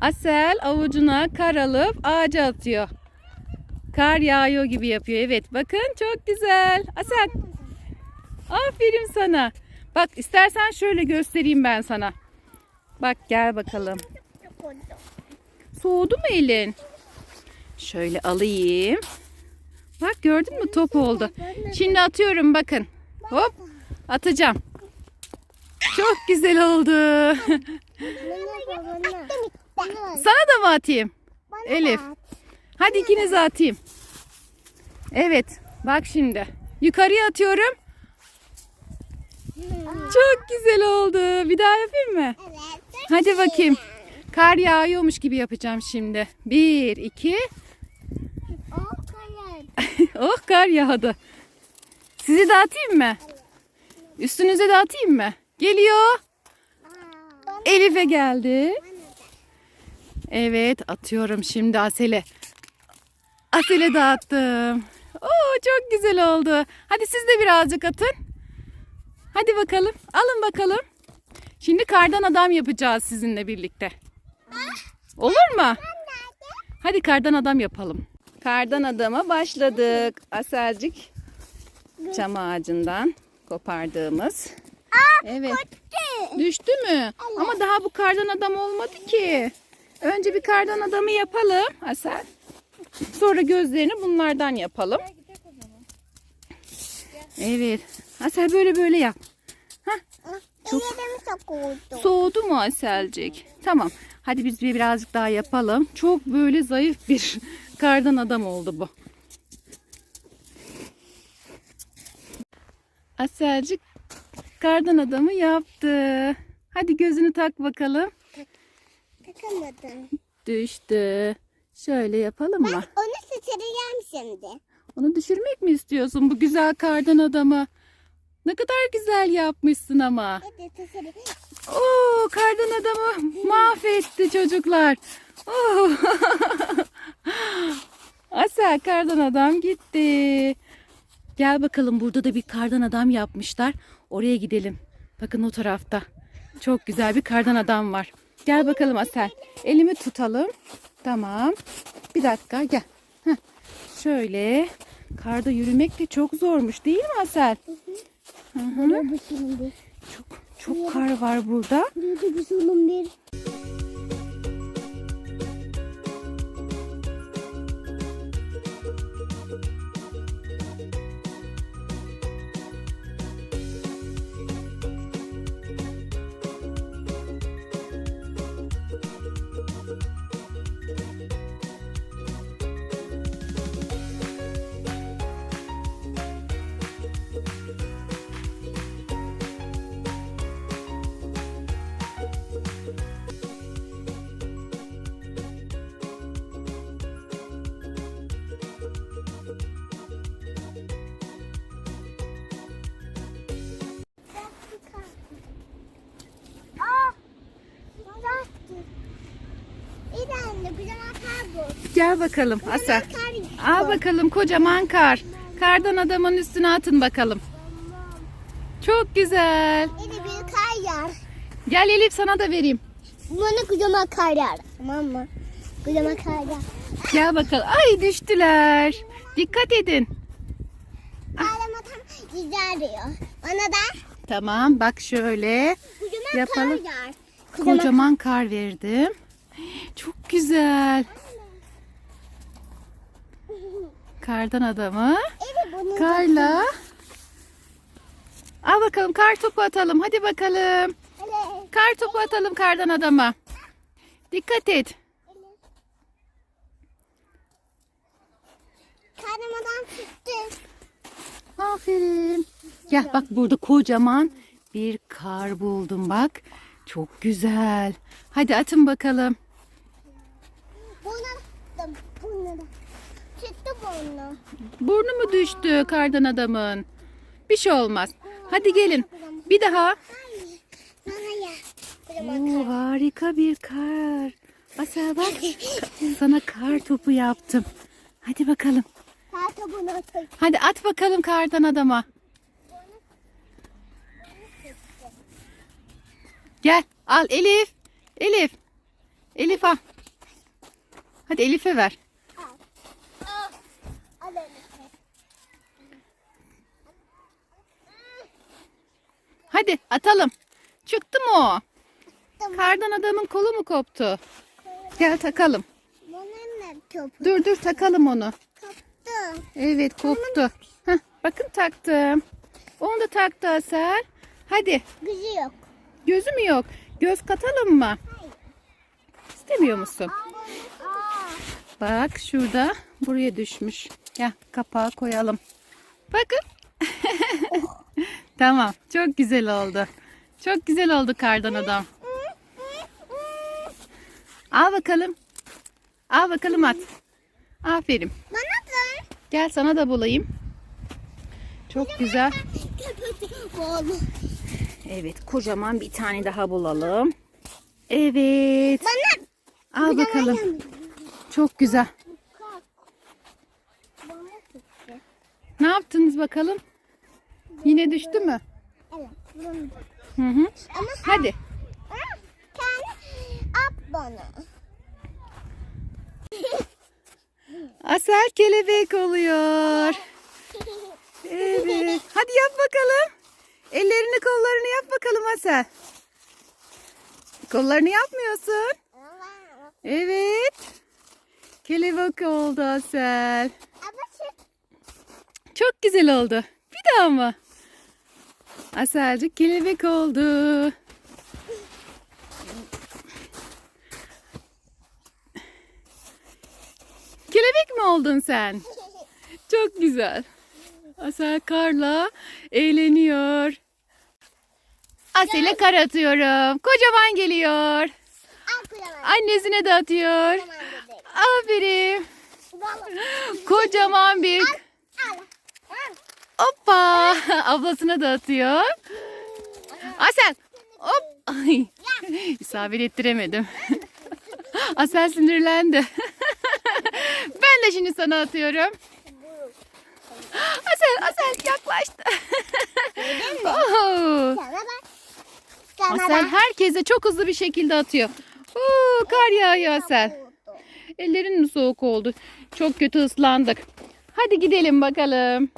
Asel avucuna kar alıp ağaca atıyor. Kar yağıyor gibi yapıyor. Evet bakın çok güzel. Asel aferin sana. Bak istersen şöyle göstereyim ben sana. Bak gel bakalım. Soğudu mu elin? Şöyle alayım. Bak gördün mü top oldu. Şimdi atıyorum bakın. Hop atacağım. Çok güzel oldu. Sana da mı atayım? Elif. Hadi ikinize atayım. Evet. Bak şimdi. Yukarıya atıyorum. Çok güzel oldu. Bir daha yapayım mı? Hadi bakayım. Kar yağıyormuş gibi yapacağım şimdi. Bir, iki. Oh kar yağdı. Sizi de atayım mı? Üstünüze de atayım mı? Geliyor. Elif'e geldi. Evet atıyorum şimdi Asel'e. Asel'e dağıttım. Oo çok güzel oldu. Hadi siz de birazcık atın. Hadi bakalım. Alın bakalım. Şimdi kardan adam yapacağız sizinle birlikte. Olur mu? Hadi kardan adam yapalım. Kardan adama başladık. Aselcik çam ağacından kopardığımız. Evet. Düştü mü? Ama daha bu kardan adam olmadı ki. Önce bir kardan adamı yapalım Asel. Sonra gözlerini bunlardan yapalım. Evet. Asel böyle böyle yap. Çok- Soğudu mu Aselcik? Tamam. Hadi biz bir birazcık daha yapalım. Çok böyle zayıf bir kardan adam oldu bu. Aselcik kardan adamı yaptı. Hadi gözünü tak bakalım. Takamadım. Düştü. Şöyle yapalım mı? Onu sıçrayacağım şimdi. Onu düşürmek mi istiyorsun bu güzel kardan adamı? Ne kadar güzel yapmışsın ama. Hadi sıçrayacağım. Oo, kardan adamı mahvetti çocuklar. Oo. Asel kardan adam gitti. Gel bakalım burada da bir kardan adam yapmışlar. Oraya gidelim. Bakın o tarafta. Çok güzel bir kardan adam var. Gel bakalım Asel. Elimi tutalım. Tamam. Bir dakika gel. Heh. Şöyle. Karda yürümek de çok zormuş değil mi Asel? Hı hı. Çok çok kar var burada. Burada bir sunum bir. Gel bakalım. Kar Al bakalım kocaman kar. Kardan adamın üstüne atın bakalım. Çok güzel. De bir kar yağar. Gel Elif sana da vereyim. Bana kocaman kar yağar. Tamam mı? Kocaman kar yağar. Gel bakalım. Ay düştüler. Dikkat edin. Ağlama tam güzel diyor. Bana da Tamam bak şöyle. kocaman Yapalım. kar yağar. Kocaman Kocaman kar verdim. Çok güzel. Kardan adamı Evet bunu karla. Al bakalım kar topu atalım. Hadi bakalım. Kar topu atalım kardan adama. Dikkat et. Karnımdan çıktı. Aferin. Gel bak burada kocaman bir kar buldum bak. Çok güzel. Hadi atın bakalım. Bunu attım. Bunu da. Burnu mu düştü kardan adamın? Bir şey olmaz. Hadi gelin. Bir daha. Oo, harika bir kar. Asel bak. Sana kar topu yaptım. Hadi bakalım. Hadi at bakalım kardan adama. Gel al Elif. Elif. Elif al. Hadi Elif'e ver. Al öyle. Hadi atalım. Çıktı mı o? Tamam. Kardan adamın kolu mu koptu? Gel takalım. Dur dur takalım onu. Kaptı. Evet koptu. Heh, bakın taktım. Onu da taktı Asel. Hadi Gücü yok. gözü mü yok? Göz katalım mı? İstemiyor musun? Aa. Bak şurada buraya düşmüş. Gel kapağı koyalım. Bakın. Tamam çok güzel oldu. Çok güzel oldu kardan adam. Al bakalım. Al bakalım at. Aferin. Bana da. Gel sana da bulayım. Çok güzel. Evet kocaman bir tane daha bulalım. Evet. Bana. Al bakalım. Çok güzel. Ne yaptınız bakalım? Yine düştü mü? Evet. Hı hı. Ama Hadi. kendi at bana. Asel kelebek oluyor. Evet. Hadi yap bakalım. Ellerini kollarını yap bakalım Asel. Kollarını yapmıyorsun. Evet. Kelebek oldu Asel. Şu Çok güzel oldu. Bir daha mı? Aselcik kelebek oldu. Kelebek mi oldun sen? Çok güzel. Asel karla eğleniyor. Asel'e kar atıyorum. Kocaman geliyor. Annesine de atıyor. Aferin. Kocaman bir. Hoppa! Ablasına da atıyor. Asel! Hop! Ay. İsabet ettiremedim. Asel sinirlendi. ben de şimdi sana atıyorum. Asel, Asel yaklaştı. Sana Asel herkese çok hızlı bir şekilde atıyor. Oo, kar yağıyor Asel. Ellerin mi soğuk oldu? Çok kötü ıslandık. Hadi gidelim bakalım.